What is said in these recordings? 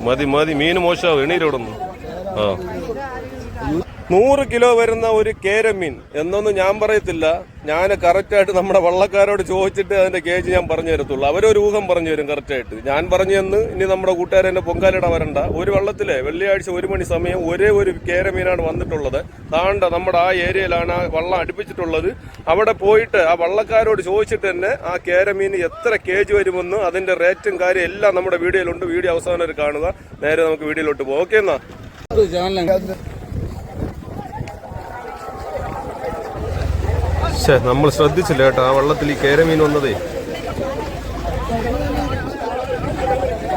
മതി മതി. മീൻ മോശമാവും. എണീരോടുന്നു ആ. നൂറ് കിലോ വരുന്ന ഒരു കേരമീൻ എന്നൊന്നും ഞാൻ പറയത്തില്ല. ഞാൻ കറക്റ്റായിട്ട് നമ്മുടെ വള്ളക്കാരോട് ചോദിച്ചിട്ട് അതിന്റെ കേജ് ഞാൻ പറഞ്ഞു തരത്തുള്ളൂ. അവരൊരു ഊഹം പറഞ്ഞു തരും കറക്റ്റായിട്ട് ഞാൻ പറഞ്ഞു തന്ന് ഇനി നമ്മുടെ കൂട്ടുകാരെ എന്നെ പൊങ്കാലിട വരണ്ട. ഒരു വള്ളത്തിലെ വെള്ളിയാഴ്ച ഒരു മണി സമയം ഒരേ ഒരു കേരമീനാണ് വന്നിട്ടുള്ളത്. താണ്ട നമ്മുടെ ആ ഏരിയയിലാണ് ആ വള്ളം അടുപ്പിച്ചിട്ടുള്ളത്. അവിടെ പോയിട്ട് ആ വള്ളക്കാരോട് ചോദിച്ചിട്ട് തന്നെ ആ കേരമീൻ എത്ര കേജ് വരുമെന്ന് അതിന്റെ റേറ്റും കാര്യം എല്ലാം നമ്മുടെ വീഡിയോയിലുണ്ട്. വീഡിയോ അവസാനം കാണുക. നേരെ നമുക്ക് വീഡിയോയിലോട്ട് പോകാം. ഓക്കെ എന്നാ? നമ്മൾ ശ്രദ്ധിച്ചില്ല കേട്ടോ. ആ വള്ളത്തിൽ ഈ കേരമീൻ വന്നതേ.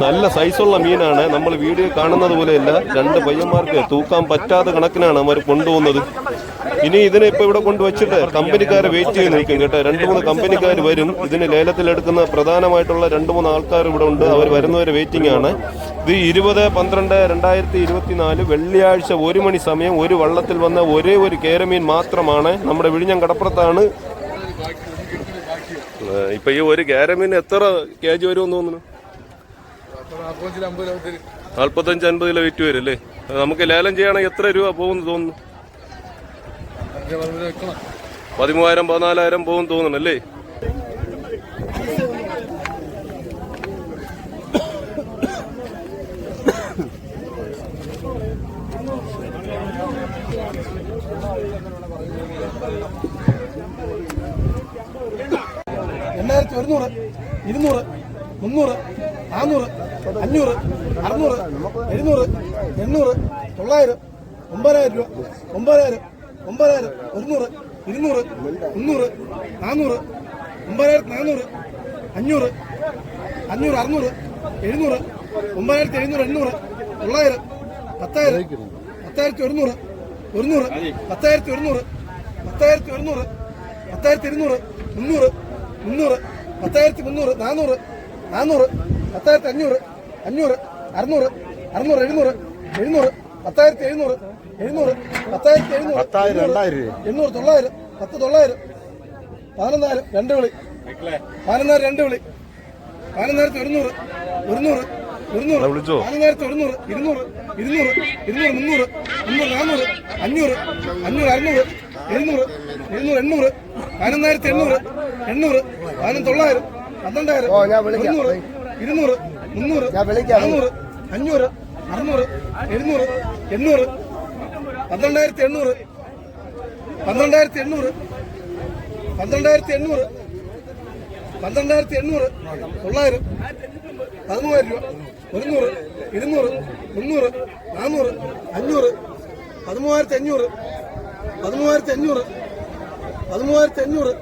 നല്ല സൈസുള്ള മീനാണ്. നമ്മൾ വീഡിയോ കാണുന്നത് പോലെയല്ല. രണ്ട് പയ്യന്മാർക്ക് തൂക്കാൻ പറ്റാത്ത കണക്കിനാണ് അവർ കൊണ്ടുപോകുന്നത്. ഇനി ഇതിനെ ഇപ്പൊ ഇവിടെ കൊണ്ടുവച്ചിട്ട് കമ്പനിക്കാരെ വെയിറ്റ് ചെയ്ത് നിൽക്കും കേട്ടോ. രണ്ട് മൂന്ന് കമ്പനിക്കാർ വരും. ഇതിന് ലേലത്തിലെടുക്കുന്ന പ്രധാനമായിട്ടുള്ള രണ്ട് മൂന്ന് ആൾക്കാർ ഇവിടെ ഉണ്ട്. അവർ വരുന്നവരെ വെയിറ്റിംഗ് ആണ്. ഇത് ഇരുപത് പന്ത്രണ്ട് രണ്ടായിരത്തി ഇരുപത്തിനാല് വെള്ളിയാഴ്ച ഒരു മണി സമയം ഒരു വള്ളത്തിൽ വന്ന ഒരേ ഒരു കേരമീൻ മാത്രമാണ് നമ്മുടെ വിഴിഞ്ഞം കടപ്പുറത്താണ്. ഇപ്പൊ ഈ ഒരു കേരമീൻ എത്ര കെ ജി വരുമെന്ന് തോന്നുന്നു? നാൽപ്പത്തഞ്ച് അൻപത് കിലോ വിറ്റ് വരും അല്ലേ? നമുക്ക് ലേലം ചെയ്യണമെങ്കിൽ എത്ര രൂപ പോകുന്നു തോന്നുന്നു? പതിമൂവായിരം പതിനാലായിരം പോകും തോന്നുന്നു അല്ലേ? എണ്ണായിരത്തി ഒരുന്നൂറ് ഇരുന്നൂറ് മുന്നൂറ് നാന്നൂറ് അഞ്ഞൂറ് അറുന്നൂറ് എഴുന്നൂറ് എണ്ണൂറ് തൊള്ളായിരം ഒമ്പതിനായിരം രൂപ ഒമ്പതിനായിരം ഒമ്പതിനായിരം ഒരുന്നൂറ് ഇരുന്നൂറ് മുന്നൂറ് നാന്നൂറ് ഒമ്പതിനായിരത്തി നാന്നൂറ് അഞ്ഞൂറ് അഞ്ഞൂറ് അറുന്നൂറ് എഴുന്നൂറ് ഒമ്പതിനായിരത്തി എഴുന്നൂറ് എണ്ണൂറ് തൊള്ളായിരം പത്തായിരം പത്തായിരത്തി ഒരുന്നൂറ് ഒരുന്നൂറ് പത്തായിരത്തി ഒരുന്നൂറ് പത്തായിരത്തി ഒരുന്നൂറ് പത്തായിരത്തി ഇരുന്നൂറ് മുന്നൂറ് മുന്നൂറ് പത്തായിരത്തി മുന്നൂറ് നാനൂറ് നാനൂറ് പത്തായിരത്തി അഞ്ഞൂറ് അഞ്ഞൂറ് അറുന്നൂറ് അറുന്നൂറ് എഴുന്നൂറ് എഴുന്നൂറ് പത്തായിരത്തി എഴുന്നൂറ് എഴുന്നൂറ് പത്തായിരത്തി എഴുന്നൂറ് എണ്ണൂറ് തൊള്ളായിരം പത്ത് തൊള്ളായിരം പതിനൊന്നായിരം രണ്ട് വിളി. പതിനൊന്നായിരം രണ്ട് വിളി. പതിനൊന്നായിരത്തി ഒരുന്നൂറ് ഒരുന്നൂറ് ഒരുന്നൂറ്? പതിനൊന്നായിരത്തി ഒരുന്നൂറ് ഇരുന്നൂറ് ഇരുന്നൂറ് ഇരുന്നൂറ് മുന്നൂറ് മുന്നൂറ് നാന്നൂറ് അഞ്ഞൂറ് അഞ്ഞൂറ് അറുന്നൂറ് എഴുന്നൂറ് എഴുന്നൂറ് എണ്ണൂറ് പതിനൊന്നായിരത്തി എണ്ണൂറ് എണ്ണൂറ് പതിനൊന്ന് തൊള്ളായിരം പന്ത്രണ്ടായിരം ഇരുന്നൂറ് ഇരുന്നൂറ് മുന്നൂറ് നാന്നൂറ് അഞ്ഞൂറ് അറുന്നൂറ് എഴുന്നൂറ് എണ്ണൂറ് പന്ത്രണ്ടായിരത്തി എണ്ണൂറ് പന്ത്രണ്ടായിരത്തി എണ്ണൂറ് പന്ത്രണ്ടായിരത്തി എണ്ണൂറ് പന്ത്രണ്ടായിരത്തി എണ്ണൂറ് തൊള്ളായിരം പതിമൂവായിരം രൂപ ഒരുന്നൂറ് ഇരുന്നൂറ് മുന്നൂറ് നാന്നൂറ് അഞ്ഞൂറ് പതിമൂവായിരത്തി അഞ്ഞൂറ് പതിമൂവായിരത്തി അഞ്ഞൂറ് പതിമൂവായിരത്തി അഞ്ഞൂറ്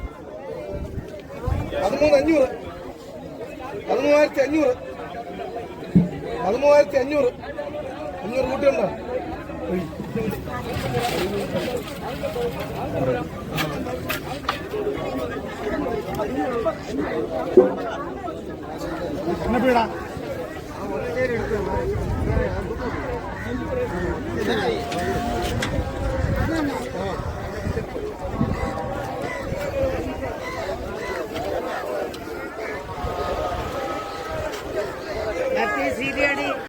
പതിമൂന്ന് അഞ്ഞൂറ് പതിമൂവായിരത്തി അഞ്ഞൂറ് പതിമൂവായിരത്തി അഞ്ഞൂറ് അഞ്ഞൂറ് കൂട്ടിയുണ്ടോ